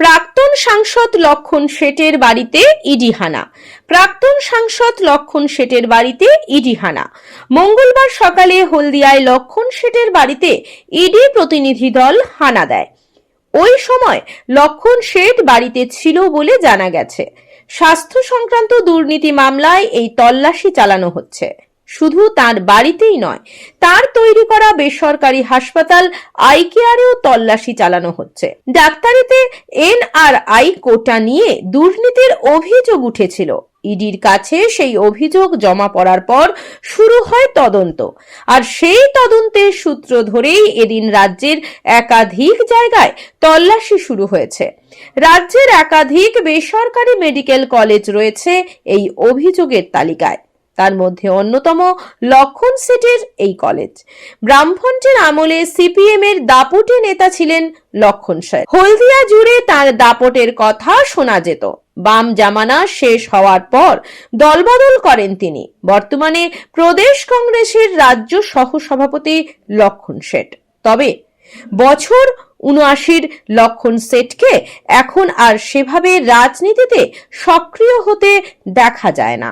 প্রাক্তন সাংসদ লক্ষণ শেঠের বাড়িতে ইডি হানা। প্রাক্তন সাংসদ লক্ষণ শেঠের বাড়িতে ইডি হানা। মঙ্গলবার সকালে হলদিয়ায় লক্ষণ শেঠের বাড়িতে ইডি প্রতিনিধি দল হানা দেয়। ওই সময় লক্ষণ শেঠ বাড়িতে ছিল বলে জানা গেছে। স্বাস্থ্য সংক্রান্ত দুর্নীতি মামলায় এই তল্লাশি চালানো হচ্ছে। শুধু তার বাড়িতেই নয়, তার তৈরি করা বেসরকারি হাসপাতাল আইকেয়ারেও তল্লাশি চালানো হচ্ছে। ডাক্তারিতে এনআরআই কোটা নিয়ে দুর্নীতির অভিযোগ উঠেছিল। ইডির কাছে সেই অভিযোগ জমা পড়ার পর শুরু হয় তদন্ত। আর সেই তদন্তের সূত্র ধরেই এদিন রাজ্যের একাধিক জায়গায় তল্লাশি শুরু হয়েছে। রাজ্যের একাধিক বেসরকারি মেডিকেল কলেজ রয়েছে এই অভিযোগের তালিকায়। তার মধ্যে অন্যতম লক্ষণ সিটির এই কলেজ ব্রাহ্মণটির আমলে সিপিএম এর দাপুটে নেতা ছিলেন লক্ষণ সাহেব হলদিয়া জুড়ে তার দাপটের কথা শোনা যেত। বাম জামানা শেষ হওয়ার পর দলবদল করেন তিনি। বর্তমানে প্রদেশ কংগ্রেসের রাজ্য সহসভাপতি লক্ষণ শেঠ তবে বছর উনআশির লক্ষণ সেটকে এখন আর সেভাবে রাজনীতিতে সক্রিয় হতে দেখা যায় না।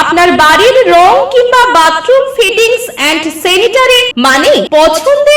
আপনার বাড়ির রং কিংবা বাথরুম ফিটিংস এন্ড স্যানিটারি মানে পছন্দের